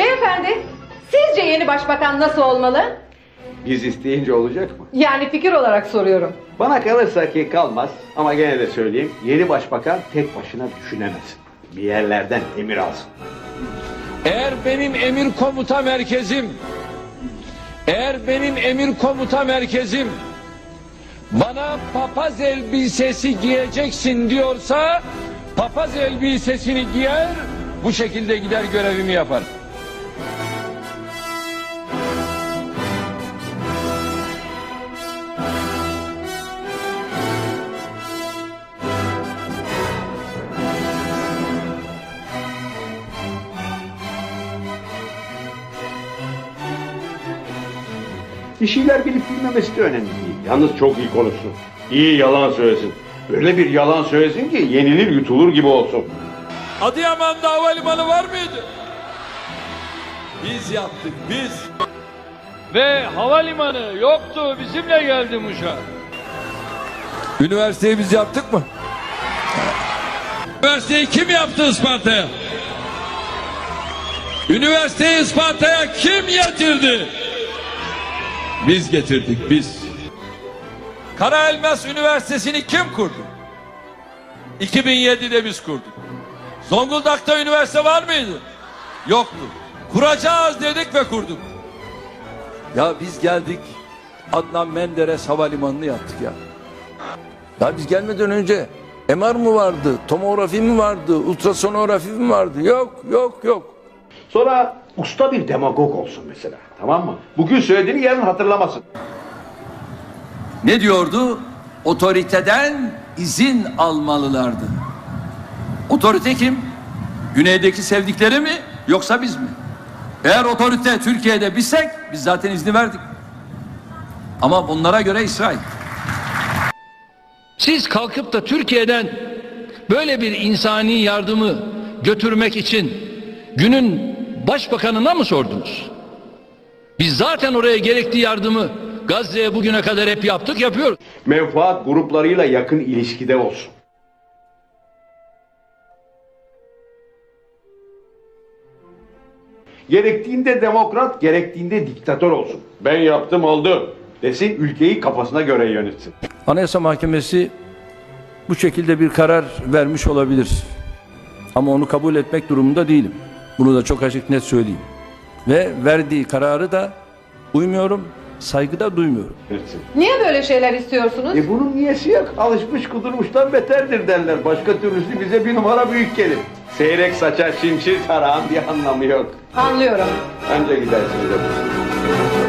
Beyefendi, sizce yeni başbakan nasıl olmalı? Biz isteyince olacak mı? Yani fikir olarak soruyorum. Bana kalırsa ki kalmaz ama gene de söyleyeyim. Yeni başbakan tek başına düşünemez. Bir yerlerden emir alsın. Eğer benim emir komuta merkezim, eğer benim emir komuta merkezim bana papaz elbisesi giyeceksin diyorsa papaz elbisesini giyer, bu şekilde gider görevimi yapar. Bir şeyler bilip bilmemesi de önemli değil. Yalnız çok iyi konuşsun. İyi yalan söylesin. Öyle bir yalan söylesin ki yenilir yutulur gibi olsun. Adıyaman'da havalimanı var mıydı? Biz yaptık, biz. Ve havalimanı yoktu, bizimle geldi Muş'a. Üniversiteyi biz yaptık mı? Üniversiteyi kim yaptı Isparta'ya? Üniversiteyi Isparta'ya kim getirdi? Biz getirdik, biz. Kara Elmas Üniversitesi'ni kim kurdu? 2007'de biz kurduk. Zonguldak'ta üniversite var mıydı? Yoktu. Kuracağız dedik ve kurduk. Ya biz geldik Adnan Menderes Havalimanı'nı yaptık ya. Ya biz gelmeden önce MR mı vardı, tomografi mi vardı, ultrasonografi mi vardı? Yok, yok, yok. Sonra usta bir demagog olsun mesela. Tamam mı? Bugün söylediğini yarın hatırlamasın. Ne diyordu? Otoriteden izin almalılardı. Otorite kim? Güneydeki sevdikleri mi yoksa biz mi? Eğer otorite Türkiye'de bizsek biz zaten izni verdik. Ama bunlara göre İsrail. Siz kalkıp da Türkiye'den böyle bir insani yardımı götürmek için günün başbakanına mı sordunuz? Biz zaten oraya gerekli yardımı Gazze'ye bugüne kadar hep yaptık, yapıyoruz. Menfaat gruplarıyla yakın ilişkide olsun. Gerektiğinde demokrat, gerektiğinde diktatör olsun. Ben yaptım oldu. Desin ülkeyi kafasına göre yönetsin. Anayasa Mahkemesi bu şekilde bir karar vermiş olabilir. Ama onu kabul etmek durumunda değilim. Bunu da çok açık net söyleyeyim. Ve verdiği kararı da uymuyorum, saygıda duymuyorum. Niye böyle şeyler istiyorsunuz? E bunun niyesi yok. Alışmış kudurmuştan beterdir derler. Başka türlüsü bize bir numara büyük gelir. Seyrek saçar şimşir tarağın bir anlamı yok. Anlıyorum. Anca gidersiniz. efendim.